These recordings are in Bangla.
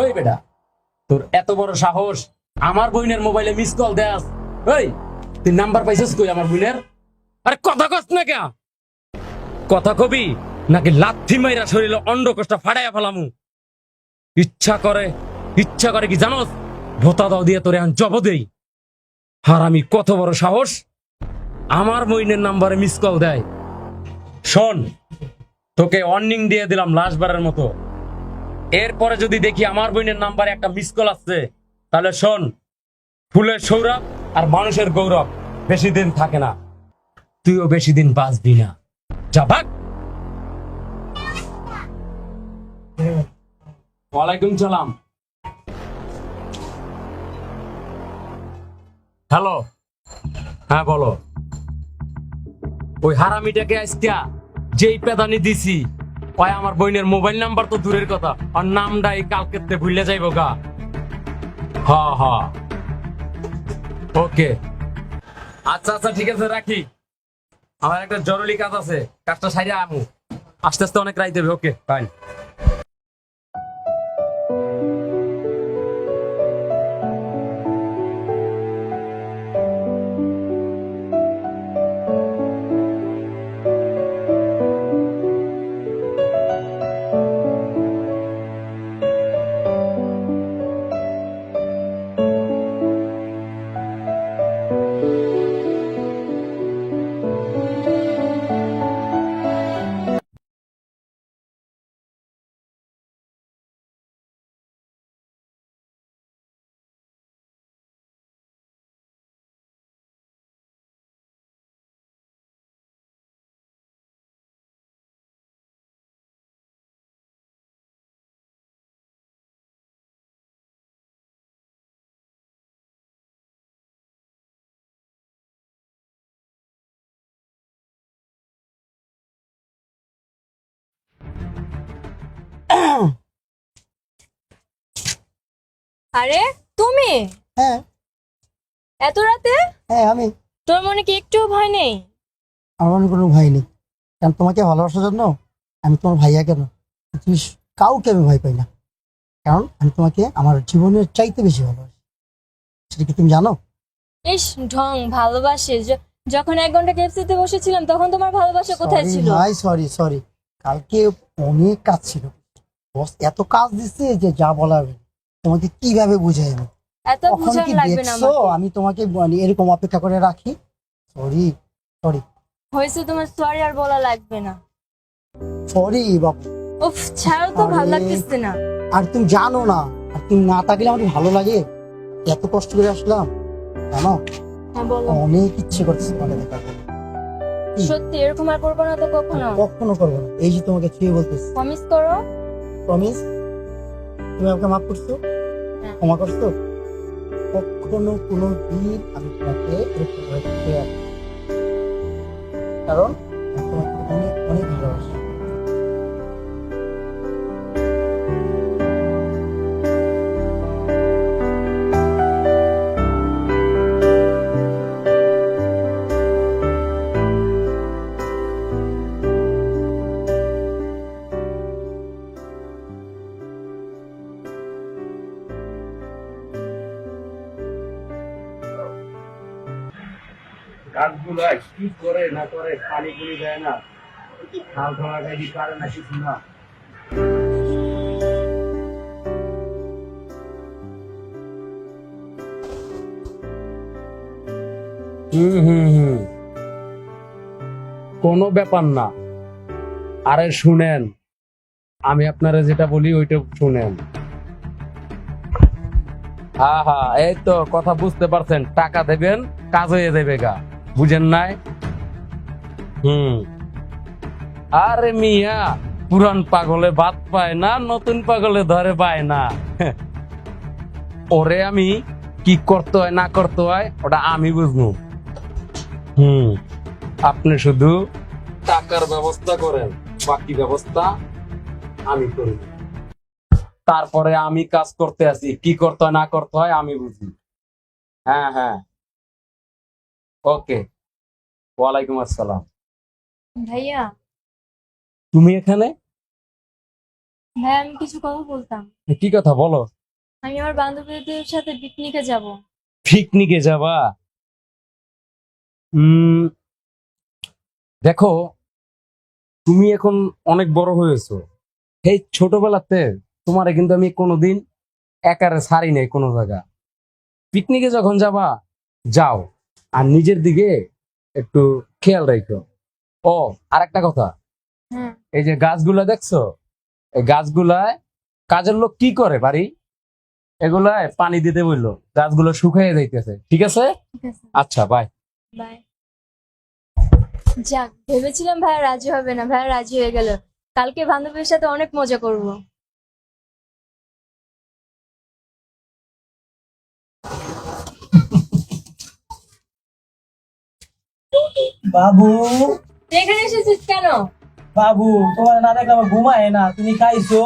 ওই বেটা, তোর এত বড় সাহস, আমার বইনের মোবাইলে মিস কল দেয়াস। ওই তুই নাম্বার পাইছিস কই আমার বইনের আরে কথা কস না কে? কথা কবি নাকি লাথি মাইরা শরীরে অন্ড কষ্ট ফাড়াইয়া ফেলামু? ইচ্ছা করে ইচ্ছা করে কি জানোস? ভোতা দাও দিয়ে তোরে এখন জব দেই। আর আমি কত বড় সাহস, আমার বইনের নাম্বারে মিস কল দেয়। শোন, তোকে অর্নিং দিয়ে দিলাম লাস্টবারের মতো। এরপরে যদি দেখি আমার বোনের নাম্বারে একটা মিস কল আসছে, তাহলে শোন, ফুলের সৌরভ আর মানুষের গৌরব বেশি দিন থাকে না। তুইও বেশি দিন বাঁচবি না। যা, ভাগ। ওয়ালাইকুম সালাম। হ্যালো। হ্যাঁ বলো। ওই হারামিটাকে আজকা যেই পেদানি দিছি ওই আমার বইনের মোবাইল নাম্বার তো দূরের কথা। আর নামটা এই কালকেতে ভুলে যাইব গা। হ হ। ওকে। আচ্ছা আচ্ছা ঠিক আছে, রাখি। আমার একটা জরুরি কাজ আছে। কাজটা সাইডে আমু আস্তে আস্তে অনেক রাইতে হবে। ওকে ফাইন আরে তুমি? হ্যাঁ। এত রাতে? হ্যাঁ আমি। তোর মনে কি একটু ভয় নেই? আমার মনে কোনো ভয় নেই। কারণ তোমাকে ভালোবাসার জন্য আমি তোমার ভাইয়া কেন? তুমি কাউকে আমি ভয় পাই না। কারণ আমি তোমাকে আমার জীবনের চাইতে বেশি ভালোবাসি। সেটা কি তুমি জানো? ইস ঢং ভালোবাসে। যখন এক ঘণ্টা কেপসিতে বসেছিলাম তখন তোমার ভালোবাসা কোথায় ছিল? ভাই সরি সরি কালকে অনেক কাজ ছিল। বস এত কাজ দিচ্ছে যে যা বলার তোমাকে কীভাবে বুঝাই আমি? এত লাগবে না আমি তোমাকে এরকম অপেক্ষা করে রাখি। সরি সরি হয়েছে তোমার সরি আর বলা লাগবে না। সরি বাবু উফ ছাড়ো তো ভালো লাগতেছে না। আর তুমি জানো না আর তুমি না থাকলে আমার ভালো লাগে। এত কষ্ট করে আসলাম জানো? হ্যাঁ অনেক ইচ্ছে করছে তোমাকে। কি? সত্যি এরকম আর করব না তো কখনো। কখনো করব না। এই যে তোমাকে ছুঁয়ে বলতেছি। প্রমিস করো। প্রমিস তুমি আমাকে মাফ করছ হ্যাঁ। ক্ষমা করছ কখনো কোনো দিন আমি তোমাকে। কারণ তোমাকে গাছগুলো কি করে না করে পানি পুনি দেয় না? খাল ধরা গাড়ি কারে না কিছু না। হুম হুম হুম। কোনো ব্যাপার না। আরে শুনেন আমি আপনারা যেটা বলি ওইটা শুনেন। হ্যাঁ হ্যাঁ এই তো কথা বুঝতে পারছেন। টাকা দেবেন কাজ হয়ে যাবে গা। বুঝেন নাই? হুম। আরে মিয়া পুরান পাগলে বাদ পায় না নতুন পাগলে ধরে পায় না। ওরে আমি কি করতে হয় না করতে হয় ওটা আমি বুঝব। হুম। আপনি শুধু টাকার ব্যবস্থা করেন বাকি ব্যবস্থা আমি করি। তারপরে আমি কাজ করতে আছি কি করতে হয় না করতে হয় আমি বুঝি হ্যাঁ হ্যাঁ। ওকে। ওয়ালাইকুম আসসালাম। ভাইয়া। তুমি এখানে? ভাই আমি কিছু কথা বলতাম। কি কথা বলো? আমি আমার বান্ধবীদের সাথে পিকনিকে যাব। পিকনিকে যাবা? উম, দেখো তুমি এখন অনেক বড় হয়েছো। এই ছোটবেলাতে তোমারে কিন্তু আমি কোনোদিন একারে ছাড়ি নাই কোনো জায়গা। পিকনিকে যখন যাবা যাও। আর নিজের দিকে একটু খেয়াল রাখো। ও আরেকটা কথা। হ্যাঁ এই যে গাছগুলা দেখছ? এই গাছগুলায় কাজের লোক কি করে বাড়ি? এগুলায় পানি দিতে বলল। গাছগুলো শুকিয়ে যাইতেছে। ঠিক আছে? আচ্ছা বাই বাই যাক ভেবেছিলাম ভাইয়া রাজি হবে না। ভাইয়া রাজি হয়ে গেল। কালকে বান্ধবীর সাথে অনেক মজা করব। বাবু। এখানে এসেছিস কেন? বাবু তোমার না দেখলে আমার ঘুমায় না তুমি খাইছো।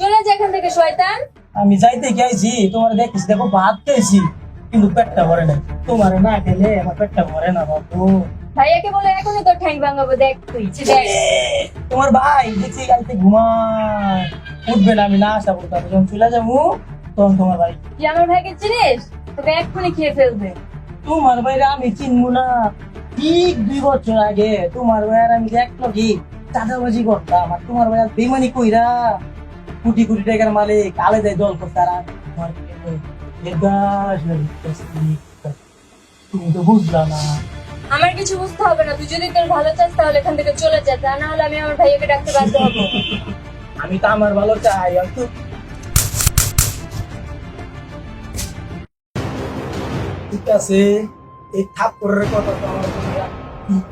চলে যা এখান থেকে শয়তান। আমি যাইতে গেছি তোমার দেখিস দেখো ভাত খেয়েছি কিন্তু পেটটা ভরে না তোমার না খেলে আমার পেটটা ভরে না বাবু। ভাইয়াকে বলে এখনই তোর ঠ্যাং ভাঙাবো দেখ তুই তোমার ভাই দেখছি গাইতে ঘুমায়। উঠবে না আমি না আসা বলতে যখন চলে যাব তখন তোমার ভাই। তুই আমার ভাইকে চিনিস? তোকে এক্ষুনি খেয়ে ফেলবে। তোমার ভাইরা আমি চিনবো না। ঠিক দুই বছর আগে তোমার ভাইয়ার আমি দেখল কি চাঁদাবাজি করতাম আর তোমার ভাইয়ার বেমানি কইরা কোটি কোটি টাকার মালিক আলাদাই দল করতে আর আমি তোমার কি কই? দেবদাস গেছি। তুমি তো বুঝলা না আমার কিছু বুঝতে হবে না তুই যদি তোর ভালো চাস তাহলে এখান থেকে চলে যা তা না হলে আমি আমার ভাইয়াকে ডাকতে বাধ্য হব আমি তো আমার ভালো চাই আর তো ঠিক আছে এই থাপ্পড়ের কথা তো আমার। আকাশ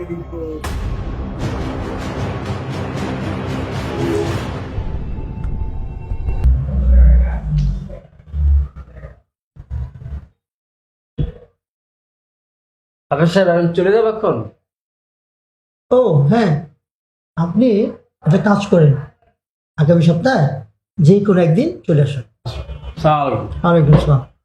সাহেব আমি চলে যাব এখন? ও হ্যাঁ। আপনি একটা কাজ করেন। আগামী সপ্তাহে যে কোনো একদিন চলে আসুন। সাল ওয়ালাইকুম আসসালাম।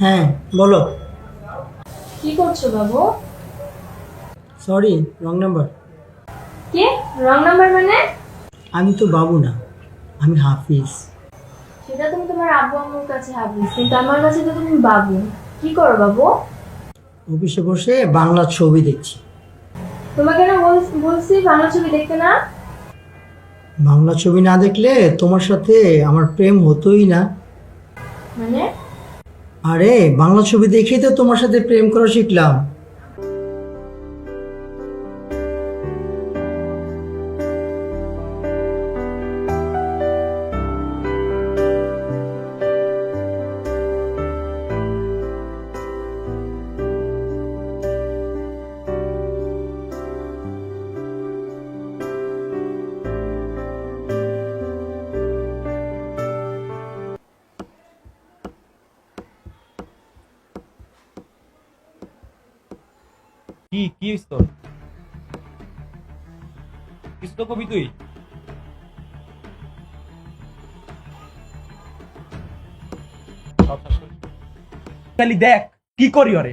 হ্যাঁ বলো। কি করছ বাবু? সরি রং নাম্বার কে? রং নাম্বার মানে? আমি তো বাবু না আমি হাফিজ। সেটা তুমি তোমার আব্বু আম্মুর কাছে হাফিজ কিন্তু আমার কাছে তো তুমি বাবু। কি করো বাবু? অফিসে বসে বাংলা ছবি দেখছি। তোমাকে না বল- বলছি বাংলা ছবি দেখতে না? বাংলা ছবি না দেখলে তোমার সাথে আমার প্রেম হতোই না। মানে? আরে বাংলা ছবি দেখেই তো তোমার সাথে প্রেম করা শিখলাম। কি কি স্তর তোর? কিছু তো কবি তুই। খালি দেখ কি করি ওরে?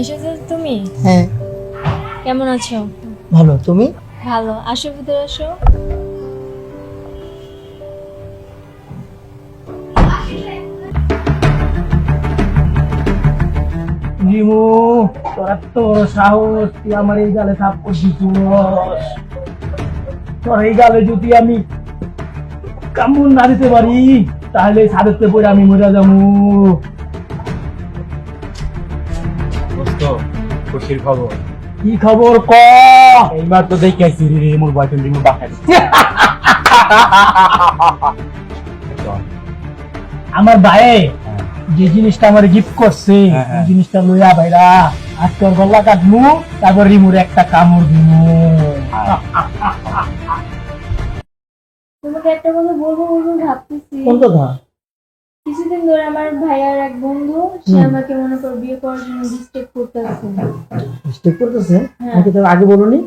এসেছ তুমি? হ্যাঁ। কেমন আছো? ভালো তুমি? ভালো। আসো ভিতরে আসো। রিমু তোর এত সাহস তুই আমার এই গালে করছিস তোর এই গালে যদি আমি কামড় না দিতে পারি তাহলে সাদের পরে আমি মরে যাব। খুশির খবর। কি খবর ক? এইবার তো দেখে আইছি রে মোর বয়ফ্রেন্ড রিমু বাসায় আমার ভাই যে জিনিসটা আমার গিফট করছে হ্যাঁ, হ্যাঁ। এই জিনিসটা লইয়া ভাইরা আজকে ওর গলা কাটমু তারপর রিমুর একটা কামড় দিমু। তোমাকে একটা কথা বলব বলব ভাবতেছি। কোন কথা? কিছুদিন ধরে আমার ভাইয়ার এক বন্ধু সে আমাকে মনে করো বিয়ে করার জন্য ডিস্টার্ব করতেছে। মিস্টেক করতেছে? হ্যাঁ। তো আগে বলুনি?